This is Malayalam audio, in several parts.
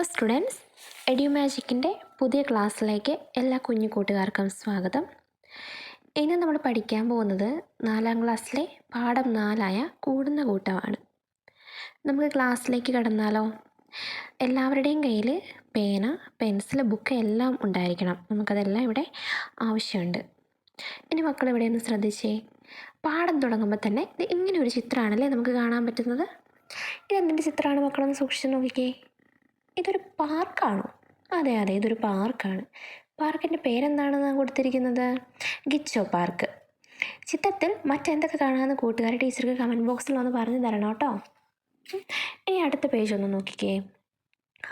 ഹലോ സ്റ്റുഡൻസ് എഡ്യൂമാജിക്കിന്റെ പുതിയ ക്ലാസ്സിലേക്ക് എല്ലാ കുഞ്ഞു കൂട്ടുകാർക്കും സ്വാഗതം. ഇന്ന് നമ്മൾ പഠിക്കാൻ പോകുന്നത് നാലാം ക്ലാസ്സിലെ പാഠം നാലായ കൂടുന്ന കൂട്ടമാണ്. നമുക്ക് ക്ലാസ്സിലേക്ക് കടന്നാലോ? എല്ലാവരുടെയും കയ്യിൽ പേന പെൻസിൽ ബുക്ക് എല്ലാം ഉണ്ടായിരിക്കണം. നമുക്കതെല്ലാം ഇവിടെ ആവശ്യമുണ്ട്. ഇനി മക്കൾ ഇവിടെ ഒന്ന് ശ്രദ്ധിച്ചേ. പാഠം തുടങ്ങുമ്പോൾ തന്നെ ഇത് ഇങ്ങനെ ഒരു ചിത്രമാണല്ലേ നമുക്ക് കാണാൻ പറ്റുന്നത്? ഇതെന്തിന്റെ ചിത്രമാണ് മക്കളൊന്ന് സൂക്ഷിച്ച് നോക്കിക്കേ. ഇതൊരു പാർക്കാണോ? അതെ അതെ ഇതൊരു പാർക്കാണ്. പാർക്കിന്റെ പേരെന്താണെന്ന് കൊടുത്തിരിക്കുന്നത്? ഗിച്ചോ പാർക്ക്. ചിത്രത്തിൽ മറ്റെന്തൊക്കെ കാണാമെന്ന് കൂട്ടുകാർ ടീച്ചർക്ക് കമന്റ് ബോക്സിൽ ഒന്ന് പറഞ്ഞു തരണം കേട്ടോ. ഇനി അടുത്ത പേജ് ഒന്ന് നോക്കിക്കേ.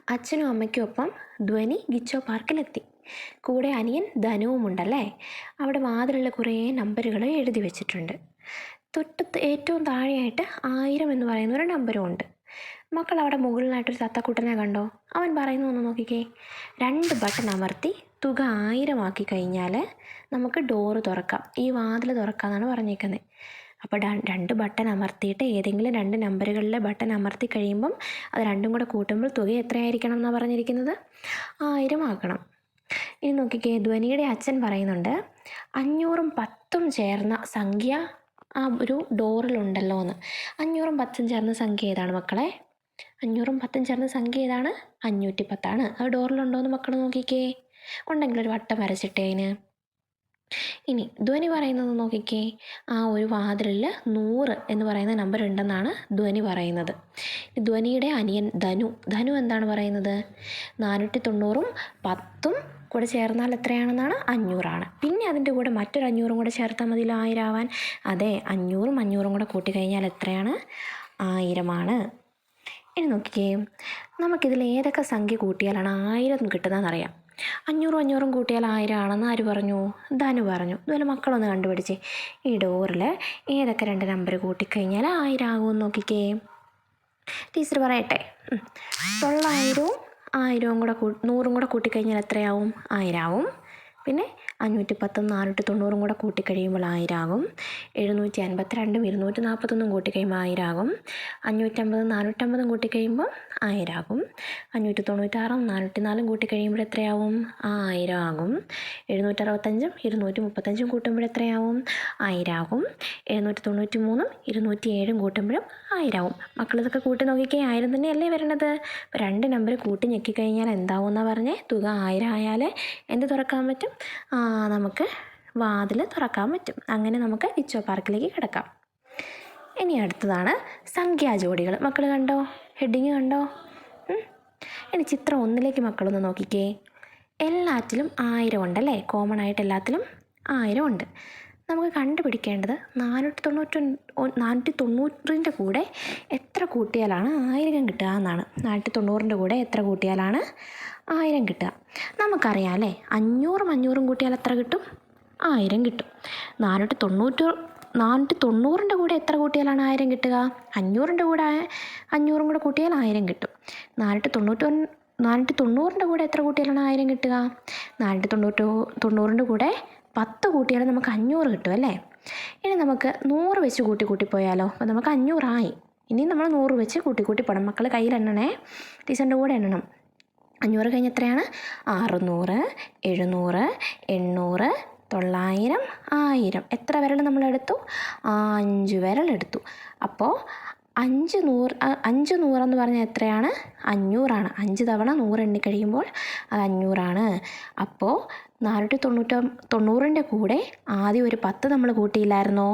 അച്ഛനും അമ്മയ്ക്കും ഒപ്പം ധ്വനി ഗിച്ചോ പാർക്കിലെത്തി. കൂടെ അനിയൻ ധനവും ഉണ്ടല്ലേ? അവിടെ വാതിലുള്ള കുറേ നമ്പറുകൾ എഴുതി വെച്ചിട്ടുണ്ട്. തൊട്ട് ഏറ്റവും താഴെയായിട്ട് ആയിരം എന്ന് പറയുന്ന ഒരു നമ്പറും ഉണ്ട്. മക്കൾ അവിടെ മുകളിലായിട്ടൊരു തത്തക്കൂട്ടനെ കണ്ടോ? അവൻ പറയുന്നു ഒന്ന് നോക്കിക്കേ. രണ്ട് ബട്ടൺ അമർത്തി തുക ആയിരമാക്കി കഴിഞ്ഞാൽ നമുക്ക് ഡോറ് തുറക്കാം. ഈ വാതിൽ തുറക്കാമെന്നാണ് പറഞ്ഞേക്കുന്നത് അപ്പോൾ രണ്ട് ബട്ടൺ അമർത്തിയിട്ട് ഏതെങ്കിലും രണ്ട് നമ്പറുകളിലെ ബട്ടൺ അമർത്തി കഴിയുമ്പം അത് രണ്ടും കൂടെ കൂട്ടുമ്പോൾ തുക എത്രയായിരിക്കണം എന്നാണ് പറഞ്ഞിരിക്കുന്നത്? ആയിരം ആക്കണം ഇനി നോക്കിക്കേ ധ്വനിയുടെ അച്ഛൻ പറയുന്നുണ്ട് അഞ്ഞൂറും പത്തും ചേർന്ന സംഖ്യ ആ ഒരു ഡോറിലുണ്ടല്ലോ എന്ന് അഞ്ഞൂറും പത്തും ചേർന്ന സംഖ്യ ഏതാണ് മക്കളെ? അഞ്ഞൂറും പത്തും ചേർന്ന സംഖ്യ ഏതാണ്? അഞ്ഞൂറ്റി പത്താണ് അത് ഡോറിലുണ്ടോ എന്ന് മക്കൾ നോക്കിക്കേ. ഉണ്ടെങ്കിൽ ഒരു വട്ടം വരച്ചിട്ടേ അതിന്. ഇനി ധ്വനി പറയുന്നത് നോക്കിക്കേ. ആ ഒരു വാതിലിൽ നൂറ് എന്ന് പറയുന്ന നമ്പർ ഉണ്ടെന്നാണ് ധ്വനി പറയുന്നത്. ധ്വനിയുടെ അനിയൻ ധനു. ധനു എന്താണ് പറയുന്നത്? നാനൂറ്റി തൊണ്ണൂറും പത്തും കൂടെ ചേർന്നാൽ എത്രയാണെന്നാണ്? അഞ്ഞൂറാണ്. പിന്നെ അതിന്റെ കൂടെ മറ്റൊരു അഞ്ഞൂറും കൂടെ ചേർത്താൽ മതി ആയിരം ആവാൻ അതെ അഞ്ഞൂറും അഞ്ഞൂറും കൂടെ കൂട്ടിക്കഴിഞ്ഞാൽ എത്രയാണ്? ആയിരമാണ്. ഇനി നോക്കിക്കേ. നമുക്കിതിൽ ഏതൊക്കെ സംഖ്യ കൂട്ടിയാലാണ് ആയിരം കിട്ടുന്നതെന്നറിയാം. അഞ്ഞൂറും അഞ്ഞൂറും കൂട്ടിയാൽ ആയിരം ആണെന്ന് ആര് പറഞ്ഞു? ധനു പറഞ്ഞു. ഇതുപോലെ മക്കളൊന്ന് കണ്ടുപിടിച്ചേ. ഈ ഡോറിൽ ഏതൊക്കെ രണ്ട് നമ്പർ കൂട്ടിക്കഴിഞ്ഞാൽ ആയിരം ആകുമെന്ന് നോക്കിക്കേ. ടീച്ചർ പറയട്ടെ. തൊള്ളായിരവും ആയിരവും കൂടെ നൂറും കൂടെ കൂട്ടിക്കഴിഞ്ഞാൽ എത്രയാവും? ആയിരം ആവും പിന്നെ അഞ്ഞൂറ്റി പത്തും നാനൂറ്റി തൊണ്ണൂറും കൂടെ കൂട്ടിക്കഴിയുമ്പോൾ ആയിരാകും എഴുന്നൂറ്റി അൻപത്തി രണ്ടും ഇരുന്നൂറ്റി നാൽപ്പത്തൊന്നും കൂട്ടിക്കഴിയുമ്പോൾ ആയിരാകും അഞ്ഞൂറ്റമ്പതും നാനൂറ്റമ്പതും കൂട്ടിക്കഴിയുമ്പോൾ ആയിരം ആകും അഞ്ഞൂറ്റി തൊണ്ണൂറ്റാറും നാനൂറ്റി നാലും കൂട്ടിക്കഴിയുമ്പോൾ എത്രയാവും? ആയിരം ആകും എഴുന്നൂറ്ററുപത്തഞ്ചും ഇരുന്നൂറ്റി മുപ്പത്തഞ്ചും കൂട്ടുമ്പോൾ എത്രയാവും? ആയിരം ആകും എഴുന്നൂറ്റി തൊണ്ണൂറ്റി മൂന്നും ഇരുന്നൂറ്റി ഏഴും കൂട്ടുമ്പോഴും ആയിരം ആവും മക്കൾ ഇതൊക്കെ കൂട്ടി നോക്കിക്കേ ആയിരം തന്നെയല്ലേ അപ്പോൾ രണ്ട് നമ്പർ കൂട്ടി ഞെക്കിക്കഴിഞ്ഞാൽ എന്താവും എന്നാ പറഞ്ഞേ? തുക ആയിരം ആയാൽ എന്ത് തുറക്കാൻ പറ്റും? നമുക്ക് വാതിൽ തുറക്കാൻ പറ്റും. അങ്ങനെ നമുക്ക് ഇച്ചോ പാർക്കിലേക്ക് കിടക്കാം. ഇനി അടുത്തതാണ് സംഖ്യാ ജോഡികൾ. മക്കൾ കണ്ടോ? ഹെഡിങ് കണ്ടോ. ഇനി ചിത്രം ഒന്നിലേക്ക് മക്കളൊന്ന് നോക്കിക്കേ. എല്ലാറ്റിലും ആയിരം ഉണ്ടല്ലേ കോമൺ ആയിട്ട് എല്ലാത്തിലും ആയിരം ഉണ്ട് നമുക്ക് കണ്ടുപിടിക്കേണ്ടത് നാനൂറ്റി തൊണ്ണൂറ്റി നാനൂറ്റി തൊണ്ണൂറിന്റെ കൂടെ എത്ര കൂട്ടിയാലാണ് ആയിരം കിട്ടുക എന്നാണ്. നാനൂറ്റി തൊണ്ണൂറിന്റെ കൂടെ എത്ര കൂട്ടിയാലാണ് ആയിരം കിട്ടുക. നമുക്കറിയാം അല്ലേ? അഞ്ഞൂറും അഞ്ഞൂറും കൂട്ടിയാൽ എത്ര കിട്ടും? ആയിരം കിട്ടും. നാനൂറ്റി തൊണ്ണൂറ്റി നാനൂറ്റി തൊണ്ണൂറിന്റെ കൂടെ എത്ര കൂട്ടിയാലാണ് ആയിരം കിട്ടുക? അഞ്ഞൂറിന്റെ കൂടെ അഞ്ഞൂറും കൂടെ കൂട്ടിയാൽ ആയിരം കിട്ടും. നാനൂറ്റി തൊണ്ണൂറ്റി നാനൂറ്റി തൊണ്ണൂറിന്റെ കൂടെ എത്ര കൂട്ടിയാലാണ് ആയിരം കിട്ടുക? നാനൂറ്റി തൊണ്ണൂറ്റി തൊണ്ണൂറിന്റെ കൂടെ പത്ത് കൂട്ടിയാൽ നമുക്ക് അഞ്ഞൂറ് കിട്ടും അല്ലേ? ഇനി നമുക്ക് നൂറ് വെച്ച് കൂട്ടി കൂട്ടി പോയാലോ? അപ്പോൾ നമുക്ക് അഞ്ഞൂറായി. ഇനി നമ്മൾ നൂറ് വെച്ച് കൂട്ടി കൂട്ടി പോകണം മക്കൾ കയ്യിൽ എണ്ണണേ. ടീച്ചറിന്റെ കൂടെ എണ്ണണം. അഞ്ഞൂറ് കഴിഞ്ഞ് എത്രയാണ്? അറുന്നൂറ് എഴുന്നൂറ് എണ്ണൂറ് തൊള്ളായിരം ആയിരം. എത്ര വിരൽ നമ്മളെടുത്തു അഞ്ച് വിരലെടുത്തു അപ്പോൾ അഞ്ച് നൂറ് അഞ്ച് നൂറെന്ന് പറഞ്ഞാൽ എത്രയാണ്? അഞ്ഞൂറാണ്. അഞ്ച് തവണ നൂറ് എണ്ണി കഴിയുമ്പോൾ അത് അഞ്ഞൂറാണ്. അപ്പോൾ നാനൂറ്റി തൊണ്ണൂറ്റ തൊണ്ണൂറിന്റെ കൂടെ ആദ്യം ഒരു പത്ത് നമ്മൾ കൂട്ടിയില്ലായിരുന്നോ?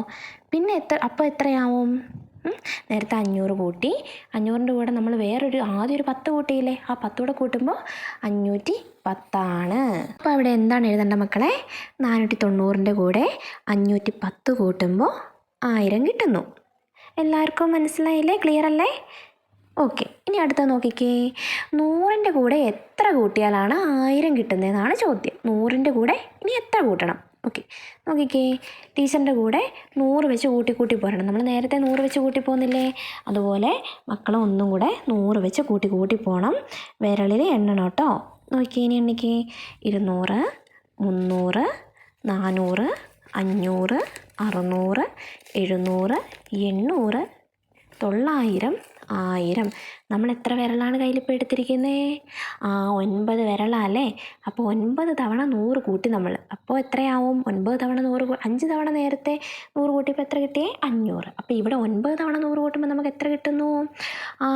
പിന്നെ എത്ര അപ്പോൾ എത്രയാവും? നേരത്തെ അഞ്ഞൂറ് കൂട്ടി. അഞ്ഞൂറിന്റെ കൂടെ നമ്മൾ വേറൊരു ആദ്യം ഒരു പത്ത് കൂട്ടിയില്ലേ? ആ പത്ത് കൂടെ കൂട്ടുമ്പോൾ അഞ്ഞൂറ്റി പത്താണ്. അപ്പോൾ അവിടെ എന്താണ് എഴുതേണ്ട മക്കളെ? നാനൂറ്റി തൊണ്ണൂറിന്റെ കൂടെ അഞ്ഞൂറ്റി പത്ത് കൂട്ടുമ്പോൾ ആയിരം കിട്ടുന്നു. എല്ലാവർക്കും മനസ്സിലായില്ലേ? ക്ലിയർ അല്ലേ? ഓക്കെ ഇനി അടുത്ത നോക്കിക്കേ. നൂറിന്റെ കൂടെ എത്ര കൂട്ടിയാലാണ് ആയിരം കിട്ടുന്നതെന്നാണ് ചോദ്യം. നൂറിന്റെ കൂടെ ഇനി എത്ര കൂട്ടണം? ഓക്കെ. നോക്കിക്കേ. ടീച്ചറിന്റെ കൂടെ നൂറ് വെച്ച് കൂട്ടി കൂട്ടി പോരണം. നമ്മൾ നേരത്തെ നൂറ് വെച്ച് കൂട്ടി പോകുന്നില്ലേ അതുപോലെ മക്കളും ഒന്നും കൂടെ നൂറ് വെച്ച് കൂട്ടി കൂട്ടി പോകണം വിരളിൽ എണ്ണണം കേട്ടോ. നോക്കിയേ ഇനി എണ്ണിക്കേ. ഇരുന്നൂറ് മുന്നൂറ് നാനൂറ് അഞ്ഞൂറ് അറുന്നൂറ് എഴുന്നൂറ് എണ്ണൂറ് തൊള്ളായിരം ആയിരം. നമ്മൾ എത്ര വിരലാണ് കയ്യിലിപ്പോൾ എടുത്തിരിക്കുന്നത് ആ ഒൻപത് വിരളല്ലേ അപ്പോൾ ഒൻപത് തവണ നൂറ് കൂട്ടി നമ്മൾ. അപ്പോൾ എത്രയാവും? ഒൻപത് തവണ നൂറ് അഞ്ച് തവണ നേരത്തെ നൂറ് കൂട്ടിയപ്പോൾ എത്ര കിട്ടിയേ? അഞ്ഞൂറ്. അപ്പോൾ ഇവിടെ ഒൻപത് തവണ നൂറ് കൂട്ടുമ്പോൾ നമുക്ക് എത്ര കിട്ടുന്നു? ആ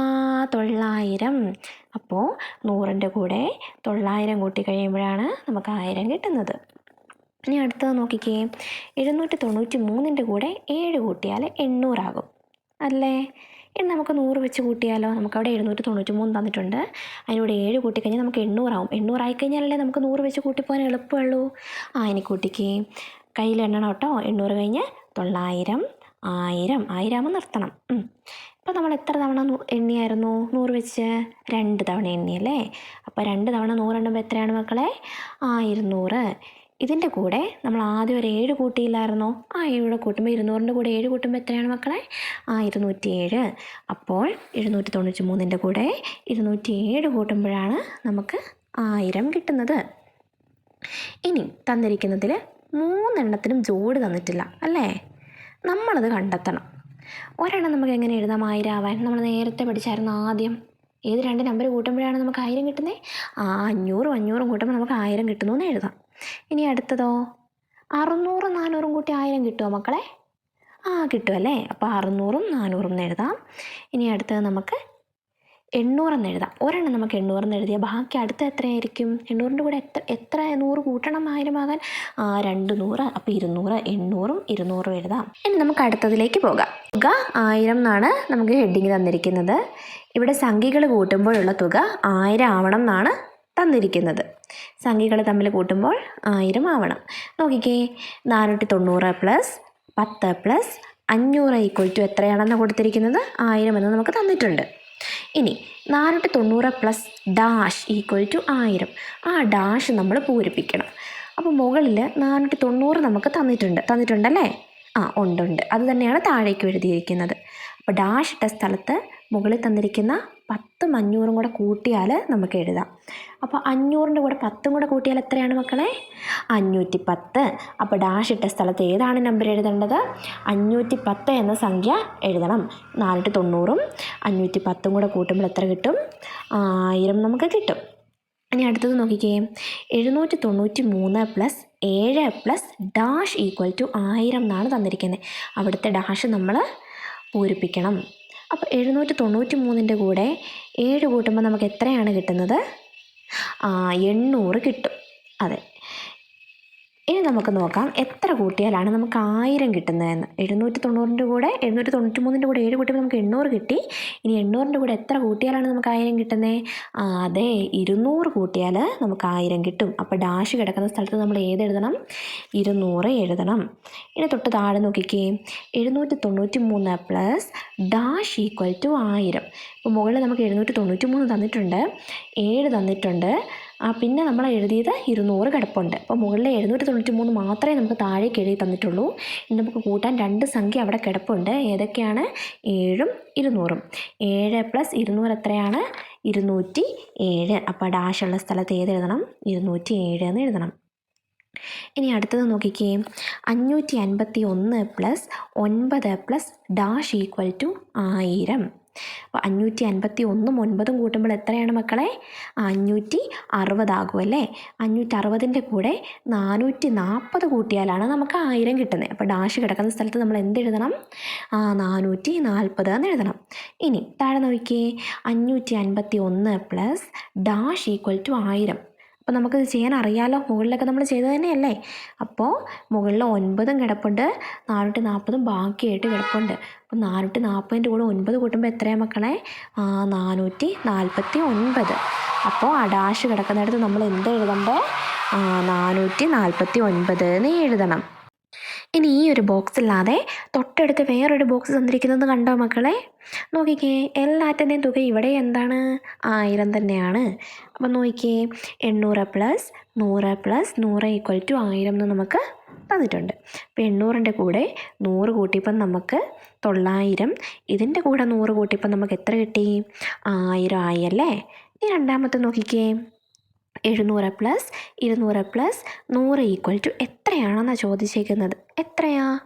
തൊള്ളായിരം. അപ്പോൾ നൂറിന്റെ കൂടെ തൊള്ളായിരം കൂട്ടി കഴിയുമ്പോഴാണ് നമുക്ക് ആയിരം കിട്ടുന്നത്. ഇനി അടുത്തത് നോക്കിക്കേ. എഴുന്നൂറ്റി തൊണ്ണൂറ്റി മൂന്നിന്റെ കൂടെ ഏഴ് കൂട്ടിയാൽ എണ്ണൂറാകും. അല്ലേ? ഇനി നമുക്ക് നൂറ് വെച്ച് കൂട്ടിയാലോ? നമുക്കവിടെ എഴുന്നൂറ്റി തൊണ്ണൂറ്റി മൂന്ന് തന്നിട്ടുണ്ട്. അതിനൂടെ ഏഴ് കൂട്ടിക്കഴിഞ്ഞാൽ നമുക്ക് എണ്ണൂറാവും. എണ്ണൂറായി കഴിഞ്ഞാലല്ലേ നമുക്ക് നൂറ് വെച്ച് കൂട്ടിപ്പോകാൻ എളുപ്പമുള്ളൂ. ആ ഇനി കൂട്ടിക്ക്. കയ്യിൽ എണ്ണണം കേട്ടോ. എണ്ണൂറ് കഴിഞ്ഞ് തൊള്ളായിരം ആയിരം. ആയിരം നിർത്തണം. അപ്പോൾ നമ്മൾ എത്ര തവണ എണ്ണിയായിരുന്നു? നൂറ് വെച്ച് രണ്ട് തവണ എണ്ണിയല്ലേ? അപ്പോൾ രണ്ട് തവണ നൂറ് എണ്ണുമ്പോൾ എത്രയാണ് മക്കളെ? ആയിരുന്നൂറ് ഇതിന്റെ കൂടെ നമ്മൾ ആദ്യം ഒരു ഏഴ് കൂട്ടിയില്ലായിരുന്നോ? ആ ഏഴ് കൂട്ടുമ്പോൾ ഇരുന്നൂറിന്റെ കൂടെ ഏഴ് കൂട്ടുമ്പോൾ എത്രയാണ് മക്കളെ? ആ ഇരുന്നൂറ്റി ഏഴ് അപ്പോൾ എഴുന്നൂറ്റി തൊണ്ണൂറ്റി മൂന്നിന്റെ കൂടെ ഇരുന്നൂറ്റി ഏഴ് കൂട്ടുമ്പോഴാണ് നമുക്ക് ആയിരം കിട്ടുന്നത്. ഇനി തന്നിരിക്കുന്നതിൽ മൂന്നെണ്ണത്തിനും ജോഡ് തന്നിട്ടില്ല അല്ലേ? നമ്മളത് കണ്ടെത്തണം. ഒരെണ്ണം നമുക്ക് എങ്ങനെ എഴുതാം? ആയിരം ആവാൻ നമ്മൾ നേരത്തെ പഠിച്ചായിരുന്നു ആദ്യം. ഏത് രണ്ട് നമ്പർ കൂട്ടുമ്പോഴാണ് നമുക്ക് ആയിരം കിട്ടുന്നത്? ആ അഞ്ഞൂറും അഞ്ഞൂറും കൂട്ടുമ്പോൾ നമുക്ക് ആയിരം കിട്ടുന്നു എന്ന് എഴുതാം. ഇനി അടുത്തതോ? അറുന്നൂറും നാനൂറും കൂട്ടി ആയിരം കിട്ടുമോ മക്കളെ? ആ കിട്ടുമല്ലേ അപ്പോൾ അറുന്നൂറും നാനൂറും എന്ന് എഴുതാം. ഇനി അടുത്തത് നമുക്ക് എണ്ണൂറെന്ന് എഴുതാം. ഒരെണ്ണം നമുക്ക് എണ്ണൂറെന്ന് എഴുതിയാൽ ബാക്കി അടുത്ത എത്രയായിരിക്കും? എണ്ണൂറിന്റെ കൂടെ എത്ര എത്ര നൂറ് കൂട്ടണം ആയിരമാകാൻ ആ രണ്ട് നൂറ് അപ്പോൾ ഇരുന്നൂറ് എണ്ണൂറും ഇരുന്നൂറും എഴുതാം. ഇനി നമുക്ക് അടുത്തതിലേക്ക് പോകാം. തുക ആയിരം എന്നാണ് നമുക്ക് ഹെഡിങ് തന്നിരിക്കുന്നത്. ഇവിടെ സംഖ്യകൾ കൂട്ടുമ്പോഴുള്ള തുക ആയിരം ആവണം എന്നാണ് തന്നിരിക്കുന്നത്. സംഖ്യകൾ തമ്മിൽ കൂട്ടുമ്പോൾ ആയിരം ആവണം. നോക്കിക്കേ. നാനൂറ്റി തൊണ്ണൂറ് പ്ലസ് പത്ത് പ്ലസ് അഞ്ഞൂറ് ഈക്വൽ ടു എത്രയാണെന്ന് കൊടുത്തിരിക്കുന്നത്? ആയിരം എന്ന് നമുക്ക് തന്നിട്ടുണ്ട്. ഇനി നാനൂറ്റി തൊണ്ണൂറ് പ്ലസ് ഡാഷ് ഈക്വൽ ടു ആയിരം. ആ ഡാഷ് നമ്മൾ പൂരിപ്പിക്കണം. അപ്പോൾ മുകളിൽ നാനൂറ്റി തൊണ്ണൂറ് നമുക്ക് തന്നിട്ടുണ്ട്. തന്നിട്ടുണ്ടല്ലേ? ആ ഉണ്ട് ഉണ്ട്. അത് തന്നെയാണ് താഴേക്ക് എഴുതിയിരിക്കുന്നത്. അപ്പോൾ ഡാഷ് ഇട്ട സ്ഥലത്ത് മുകളിൽ തന്നിരിക്കുന്ന പത്തും അഞ്ഞൂറും കൂടെ കൂട്ടിയാൽ നമുക്ക് എഴുതാം. അപ്പോൾ അഞ്ഞൂറിന്റെ കൂടെ പത്തും കൂടെ കൂട്ടിയാൽ എത്രയാണ് മക്കളെ? അഞ്ഞൂറ്റി പത്ത് അപ്പോൾ ഡാഷ് ഇട്ട സ്ഥലത്ത് ഏതാണ് നമ്പർ എഴുതേണ്ടത്? അഞ്ഞൂറ്റി പത്ത് എന്ന സംഖ്യ എഴുതണം. നാലിട്ട് തൊണ്ണൂറും. അഞ്ഞൂറ്റി പത്തും കൂടെ കൂട്ടുമ്പോൾ എത്ര കിട്ടും? ആയിരം നമുക്ക് കിട്ടും. ഇനി അടുത്തത് നോക്കിക്കേ. എഴുന്നൂറ്റി തൊണ്ണൂറ്റി മൂന്ന് പ്ലസ് ഏഴ് പ്ലസ് ഡാഷ് ഈക്വൽ ടു ആയിരം എന്നാണ് തന്നിരിക്കുന്നത്. അവിടുത്തെ ഡാഷ് നമ്മൾ പൂരിപ്പിക്കണം. അപ്പോൾ എഴുന്നൂറ്റി തൊണ്ണൂറ്റി മൂന്നിന്റെ കൂടെ ഏഴ് കൂട്ടുമ്പോൾ നമുക്ക് എത്രയാണ് കിട്ടുന്നത്? ആ എണ്ണൂറ് കിട്ടും. അതെ. ഇനി നമുക്ക് നോക്കാം എത്ര കൂട്ടിയാലാണ് നമുക്ക് ആയിരം കിട്ടുന്നതെന്ന്. എഴുന്നൂറ്റി തൊണ്ണൂറിന്റെ കൂടെ എഴുന്നൂറ്റി തൊണ്ണൂറ്റി മൂന്നിന്റെ കൂടെ ഏഴ് കൂട്ടിയപ്പോൾ നമുക്ക് എണ്ണൂറ് കിട്ടി. ഇനി എണ്ണൂറിന്റെ കൂടെ എത്ര കൂട്ടിയാലാണ് നമുക്ക് ആയിരം കിട്ടുന്നത് അതെ ഇരുന്നൂറ് കൂട്ടിയാൽ നമുക്ക് ആയിരം കിട്ടും. അപ്പോൾ ഡാഷ് കിടക്കുന്ന സ്ഥലത്ത് നമ്മൾ ഏത് എഴുതണം? ഇരുന്നൂറ് എഴുതണം. ഇനി തൊട്ട് താഴെ നോക്കിക്കേ. എഴുന്നൂറ്റി തൊണ്ണൂറ്റി മൂന്ന് പ്ലസ് ഡാഷ് ഈക്വൽ ടു ആയിരം. ഇപ്പോൾ മുകളിൽ നമുക്ക് എഴുന്നൂറ്റി തൊണ്ണൂറ്റി മൂന്ന് തന്നിട്ടുണ്ട്. ഏഴ് തന്നിട്ടുണ്ട്. പിന്നെ നമ്മൾ എഴുതിയത് ഇരുന്നൂറ് കിടപ്പുണ്ട്. അപ്പോൾ മുകളിൽ എഴുന്നൂറ്റി തൊണ്ണൂറ്റി മൂന്ന് മാത്രമേ നമുക്ക് താഴേക്ക് എഴുതി തന്നിട്ടുള്ളൂ. ഇനി നമുക്ക് കൂട്ടാൻ രണ്ട് സംഖ്യ അവിടെ കിടപ്പുണ്ട്. ഏതൊക്കെയാണ്? ഏഴും ഇരുന്നൂറും. ഏഴ് പ്ലസ് ഇരുന്നൂറ് എത്രയാണ്? ഇരുന്നൂറ്റി ഏഴ് അപ്പോൾ ഡാഷുള്ള സ്ഥലത്ത് ഏത് എഴുതണം? ഇരുന്നൂറ്റി ഏഴ് എന്ന് എഴുതണം. ഇനി അടുത്തത് നോക്കിക്കേ. അഞ്ഞൂറ്റി അൻപത്തി ഒന്ന് പ്ലസ് ഒൻപത് പ്ലസ് ഡാഷ് ഈക്വൽ ടു ആയിരം. അപ്പോൾ അഞ്ഞൂറ്റി അൻപത്തി ഒന്നും ഒൻപതും കൂട്ടുമ്പോൾ എത്രയാണ് മക്കളെ? അഞ്ഞൂറ്റി അറുപതാകും അല്ലേ? അഞ്ഞൂറ്റി അറുപതിന്റെ കൂടെ നാനൂറ്റി നാൽപ്പത് കൂട്ടിയാലാണ് നമുക്ക് ആയിരം കിട്ടുന്നത്. അപ്പോൾ ഡാഷ് കിടക്കുന്ന സ്ഥലത്ത് നമ്മൾ എന്ത് എഴുതണം? നാനൂറ്റി നാൽപ്പത് എന്ന് എഴുതണം. ഇനി താഴെ നോക്കിയേ. അഞ്ഞൂറ്റി അൻപത്തി ഒന്ന് പ്ലസ് ഡാഷ് ഈക്വൽ ടു ആയിരം. അപ്പോൾ നമുക്കിത് ചെയ്യാൻ അറിയാലോ. മുകളിലൊക്കെ നമ്മൾ ചെയ്തത് തന്നെയല്ലേ? അപ്പോൾ മുകളിൽ ഒൻപതും കിടപ്പുണ്ട്. നാനൂറ്റി നാൽപ്പതും ബാക്കിയായിട്ട് കിടപ്പുണ്ട്. അപ്പോൾ നാനൂറ്റി നാൽപ്പതിന്റെ കൂടെ ഒൻപത് കൂട്ടുമ്പോൾ എത്രയാണ് മക്കളെ? നാനൂറ്റി നാൽപ്പത്തി ഒൻപത്. അപ്പോൾ അടാശ് കിടക്കുന്നിടത്ത് നമ്മൾ എന്ത് എഴുതണ്ടേ നാനൂറ്റി നാൽപ്പത്തി ഒൻപത് എന്ന് എഴുതണം. ഇനി ഈ ഒരു ബോക്സ് ഇല്ലാതെ തൊട്ടടുത്ത് വേറൊരു ബോക്സ് തന്നിരിക്കുന്നത് കണ്ടോ മക്കളെ? നോക്കിക്കേ എല്ലാറ്റിന്റെയും തുക ഇവിടെ എന്താണ്? ആയിരം തന്നെയാണ്. അപ്പം നോക്കിക്കേ എണ്ണൂറ് പ്ലസ് നൂറ് പ്ലസ് നൂറ് ഈക്വൽ ടു ആയിരം എന്ന് നമുക്ക് തന്നിട്ടുണ്ട്. അപ്പോൾ എണ്ണൂറിന്റെ കൂടെ നൂറ് കൂട്ടിയപ്പം നമുക്ക് തൊള്ളായിരം. ഇതിന്റെ കൂടെ നൂറ് കൂട്ടിയപ്പം നമുക്ക് എത്ര കിട്ടി? ആയിരം ആയി അല്ലേ? ഇനി രണ്ടാമത്തെ നോക്കിക്കേ. എഴുന്നൂറ് പ്ലസ് ഇരുന്നൂറ് പ്ലസ് നൂറ് ഈക്വൽ ടു എത്രയാണെന്നാണ് ചോദിച്ചേക്കുന്നത്? എത്രയാ?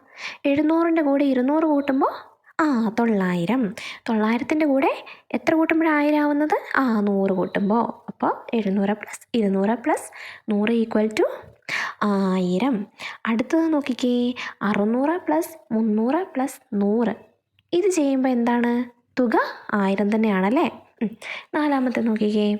എഴുന്നൂറിന്റെ കൂടെ ഇരുന്നൂറ് കൂട്ടുമ്പോൾ ആ തൊള്ളായിരം. തൊള്ളായിരത്തിന്റെ കൂടെ എത്ര കൂട്ടുമ്പോഴാണ് ആയിരം ആവുന്നത് ആ നൂറ് കൂട്ടുമ്പോൾ അപ്പോൾ എഴുന്നൂറ് പ്ലസ് ഇരുന്നൂറ് പ്ലസ് നൂറ് ഈക്വൽ ടു ആയിരം. അടുത്തത് നോക്കിക്കേ. അറുന്നൂറ് പ്ലസ് മുന്നൂറ് പ്ലസ് നൂറ്. ഇത് ചെയ്യുമ്പോൾ എന്താണ്? തുക ആയിരം തന്നെയാണല്ലേ. നാലാമത്തെ നോക്കിക്കേ.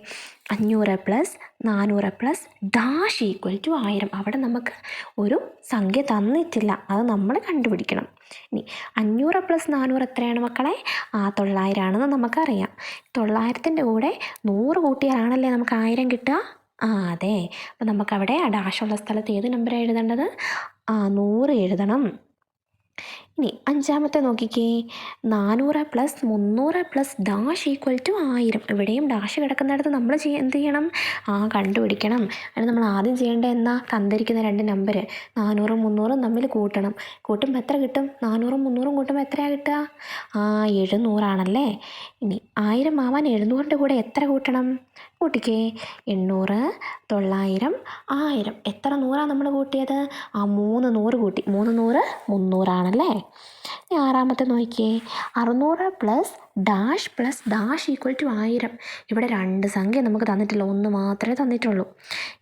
അഞ്ഞൂറ് പ്ലസ് നാനൂറ് പ്ലസ് ഡാഷ് ഈക്വൽ ടു ആയിരം. അവിടെ നമുക്ക് ഒരു സംഖ്യ തന്നിട്ടില്ല. അത് നമ്മൾ കണ്ടുപിടിക്കണം. ഇനി അഞ്ഞൂറ് പ്ലസ് നാനൂറ് എത്രയാണ് മക്കളെ? ആ തൊള്ളായിരം ആണെന്ന് നമുക്കറിയാം. തൊള്ളായിരത്തിന്റെ കൂടെ നൂറ് കൂട്ടിയാലാണല്ലേ നമുക്ക് ആയിരം കിട്ടുക? ആ അതെ. അപ്പം നമുക്കവിടെ ആ ഡാഷുള്ള സ്ഥലത്ത് ഏത് നമ്പറാണ് എഴുതേണ്ടത്? ആ നൂറ് എഴുതണം. ഇനി അഞ്ചാമത്തെ നോക്കിക്കേ. നാനൂറ് പ്ലസ് മുന്നൂറ് പ്ലസ് ഡാഷ് ഈക്വൽ ടു ആയിരം. ഇവിടെയും ഡാഷ് കിടക്കുന്നിടത്ത് നമ്മൾ ചെയ്യ എന്ത് ചെയ്യണം? ആ കണ്ടുപിടിക്കണം. അതിന് നമ്മൾ ആദ്യം ചെയ്യേണ്ടത് എന്നാ തന്നിരിക്കുന്ന രണ്ട് നമ്പർ നാനൂറും മുന്നൂറും തമ്മിൽ കൂട്ടണം. കൂട്ടുമ്പോൾ എത്ര കിട്ടും? നാനൂറും മുന്നൂറും കൂട്ടുമ്പോൾ എത്രയാണ് കിട്ടുക? ആ എഴുന്നൂറാണല്ലേ? ഇനി ആയിരം ആവാൻ എഴുന്നൂറിന്റെ കൂടെ എത്ര കൂട്ടണം? കൂട്ടിക്കേ. എണ്ണൂറ് തൊള്ളായിരം ആയിരം. എത്ര നൂറാണ് നമ്മൾ കൂട്ടിയത്? ആ മൂന്ന് നൂറ് കൂട്ടി. മൂന്ന് നൂറ് മുന്നൂറാണല്ലേ? ഇനി ആറാമത്തെ നോക്കിയേ. അറുന്നൂറ് plus dash plus dash equal to ആയിരം. ഇവിടെ രണ്ട് സംഖ്യ നമുക്ക് തന്നിട്ടില്ല. ഒന്ന് മാത്രമേ തന്നിട്ടുള്ളൂ.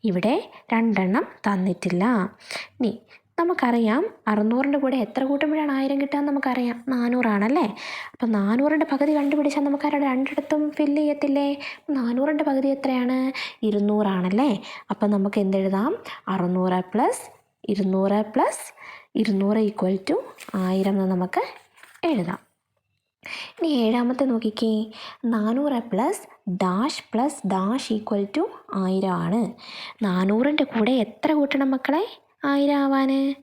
ഇവിടെ രണ്ടെണ്ണം തന്നിട്ടില്ല. ഇനി നമുക്കറിയാം അറുന്നൂറിന്റെ കൂടെ എത്ര കൂട്ടുമ്പോഴാണ് ആയിരം കിട്ടുക നമുക്കറിയാം. നാനൂറാണല്ലേ? അപ്പം നാനൂറിന്റെ പകുതി കണ്ടുപിടിച്ചാൽ നമുക്ക് നമുക്കറിയാം രണ്ടിടത്തും ഫില്ല് ചെയ്യത്തില്ലേ? നാനൂറിന്റെ പകുതി എത്രയാണ്? ഇരുന്നൂറാണല്ലേ? അപ്പം നമുക്ക് എന്തെഴുതാം? അറുന്നൂറ് പ്ലസ് ഇരുന്നൂറ് പ്ലസ് ഇരുന്നൂറ് ഈക്വൽ ടു ആയിരം എന്ന് നമുക്ക് എഴുതാം. ഇനി ഏഴാമത്തെ നോക്കിക്കേ. നാനൂറ് plus dash plus dash equal to ആയിരം ആണ്. നാനൂറിന്റെ കൂടെ എത്ര കൂട്ടണം മക്കളെ? ആയിരം ആവാൻ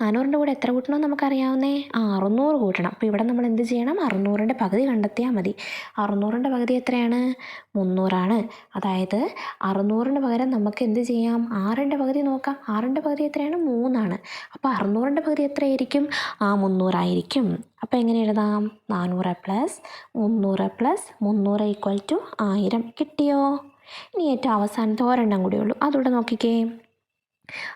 നാനൂറിന്റെ കൂടെ എത്ര കൂട്ടണമെന്ന് നമുക്കറിയാവുന്നേ? ആ അറുന്നൂറ് കൂട്ടണം. അപ്പോൾ ഇവിടെ നമ്മൾ എന്ത് ചെയ്യണം? അറുന്നൂറിന്റെ പകുതി കണ്ടെത്തിയാൽ മതി. അറുന്നൂറിന്റെ പകുതി എത്രയാണ്? മുന്നൂറാണ്. അതായത് അറുന്നൂറിന് പകരം നമുക്ക് എന്ത് ചെയ്യാം? ആറിന്റെ പകുതി നോക്കാം. ആറിന്റെ പകുതി എത്രയാണ്? മൂന്നാണ്. അപ്പോൾ അറുന്നൂറിന്റെ പകുതി എത്രയായിരിക്കും? ആ മുന്നൂറായിരിക്കും. അപ്പോൾ എങ്ങനെ എഴുതാം? നാനൂറ് പ്ലസ് മുന്നൂറ് പ്ലസ് മുന്നൂറ് ഈക്വൽ ടു ആയിരം. കിട്ടിയോ? ഇനി ഏറ്റവും അവസാനത്തെ ഒരെണ്ണം കൂടിയുള്ളൂ അതുകൂടെ നോക്കിക്കേ.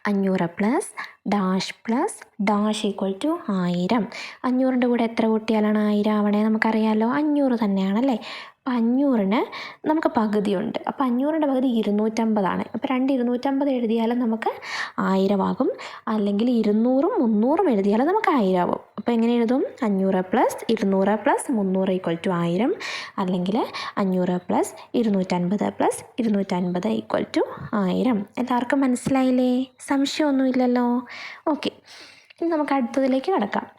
അഞ്ഞൂറ് plus dash plus dash equal to ആയിരം. അഞ്ഞൂറിന്റെ കൂടെ എത്ര കൂട്ടിയാലാണ് ആയിരം ആവണേ നമുക്കറിയാമല്ലോ അഞ്ഞൂറ് തന്നെയാണല്ലേ? അപ്പോൾ അഞ്ഞൂറിന് നമുക്ക് പകുതിയുണ്ട് അപ്പോൾ അഞ്ഞൂറിന്റെ പകുതി ഇരുന്നൂറ്റമ്പതാണ്. അപ്പോൾ രണ്ട് ഇരുന്നൂറ്റമ്പത് എഴുതിയാലും നമുക്ക് ആയിരമാകും. അല്ലെങ്കിൽ ഇരുന്നൂറും മുന്നൂറും എഴുതിയാലും നമുക്ക് ആയിരം ആവും. അപ്പോൾ എങ്ങനെ എഴുതും? അഞ്ഞൂറ് പ്ലസ് ഇരുന്നൂറ് പ്ലസ് മുന്നൂറ് ഈക്വൽ ടു ആയിരം. അല്ലെങ്കിൽ അഞ്ഞൂറ് പ്ലസ് ഇരുന്നൂറ്റൻപത് പ്ലസ് ഇരുന്നൂറ്റൻപത് ഈക്വൽ ടു ആയിരം. എല്ലാവർക്കും മനസ്സിലായില്ലേ? സംശയമൊന്നുമില്ലല്ലോ? ഓക്കെ ഇനി നമുക്ക് അടുത്തതിലേക്ക് കിടക്കാം.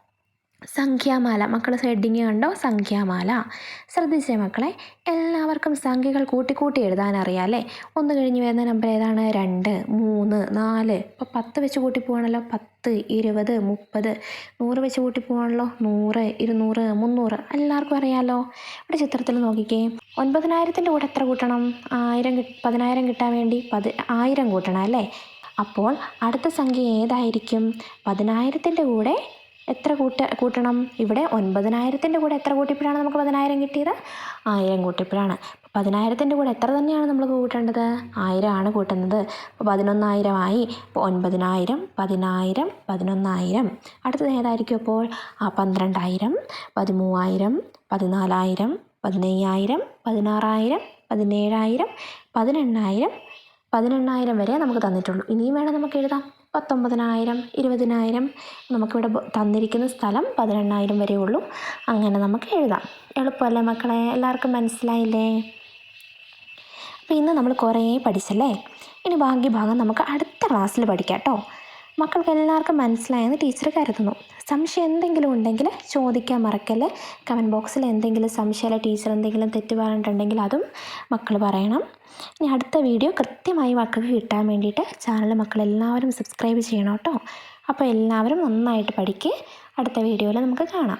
സംഖ്യാമാല. മക്കൾ ഹെഡിങ് കണ്ടോ? സംഖ്യാമാല. ശ്രദ്ധിച്ചേ മക്കളെ? എല്ലാവർക്കും സംഖ്യകൾ കൂട്ടിക്കൂട്ടി എഴുതാൻ അറിയാമല്ലേ ഒന്ന് കഴിഞ്ഞ് വരുന്ന നമ്പർ ഏതാണ്? രണ്ട് മൂന്ന് നാല്. ഇപ്പോൾ പത്ത് വെച്ച് കൂട്ടി പോവാണല്ലോ. പത്ത് ഇരുപത് മുപ്പത്. നൂറ് വെച്ച് കൂട്ടി പോവാണല്ലോ. നൂറ് ഇരുന്നൂറ് മുന്നൂറ്. എല്ലാവർക്കും അറിയാമല്ലോ ഇവിടെ ചിത്രത്തിൽ നോക്കിക്കേ. ഒൻപതിനായിരത്തിന്റെ കൂടെ എത്ര കൂട്ടണം? ആയിരം പതിനായിരം കിട്ടാൻ വേണ്ടി പതി ആയിരം കൂട്ടണം അല്ലേ? അപ്പോൾ അടുത്ത സംഖ്യ ഏതായിരിക്കും? പതിനായിരത്തിന്റെ കൂടെ എത്ര കൂട്ട കൂട്ടണം? ഇവിടെ ഒൻപതിനായിരത്തിന്റെ കൂടെ എത്ര കൂട്ടിയപ്പോഴാണ് നമുക്ക് പതിനായിരം കിട്ടിയത്? ആയിരം കൂട്ടിയപ്പോഴാണ് പതിനായിരത്തിന്റെ കൂടെ എത്ര തന്നെയാണ് നമ്മൾ കൂട്ടേണ്ടത്? ആയിരം ആണ് കൂട്ടുന്നത്. അപ്പോൾ പതിനൊന്നായിരമായി. അപ്പോൾ ഒൻപതിനായിരം പതിനായിരം പതിനൊന്നായിരം. അടുത്തത് ഏതായിരിക്കും അപ്പോൾ? ആ പന്ത്രണ്ടായിരം പതിമൂവായിരം പതിനാലായിരം പതിനയ്യായിരം പതിനാറായിരം പതിനേഴായിരം പതിനെണ്ണായിരം പതിനെണ്ണായിരം വരെ നമുക്ക് തന്നിട്ടുള്ളൂ. ഇനിയും വേണം നമുക്ക് എഴുതാം. പത്തൊമ്പതിനായിരം ഇരുപതിനായിരം നമുക്കിവിടെ തന്നിരിക്കുന്ന സ്ഥലം പതിനെണ്ണായിരം വരെ ഉള്ളൂ. അങ്ങനെ നമുക്ക് എഴുതാം. എളുപ്പമല്ലേ മക്കളെ? എല്ലാവർക്കും മനസ്സിലായില്ലേ? അപ്പോൾ ഇന്ന് നമ്മൾ കുറേ പഠിച്ചല്ലേ? ഇനി ബാക്കി ഭാഗം നമുക്ക് അടുത്ത ക്ലാസ്സിൽ പഠിക്കാം കേട്ടോ. മക്കൾക്ക് എല്ലാവർക്കും മനസ്സിലായെന്ന് ടീച്ചർ കരുതുന്നു. സംശയം എന്തെങ്കിലും ഉണ്ടെങ്കിൽ ചോദിക്കാൻ മറക്കല്ലേ? കമന്റ് ബോക്സിൽ എന്തെങ്കിലും സംശയമല്ല ടീച്ചർ എന്തെങ്കിലും തെറ്റ് പറഞ്ഞിട്ടുണ്ടെങ്കിൽ അതും മക്കൾ പറയണം. ഇനി അടുത്ത വീഡിയോ കൃത്യമായി മക്കൾക്ക് കിട്ടാൻ വേണ്ടിയിട്ട് ചാനൽ മക്കളെല്ലാവരും സബ്സ്ക്രൈബ് ചെയ്യണം കേട്ടോ. അപ്പോൾ എല്ലാവരും നന്നായിട്ട് പഠിക്കുക അടുത്ത വീഡിയോയിൽ നമുക്ക് കാണാം.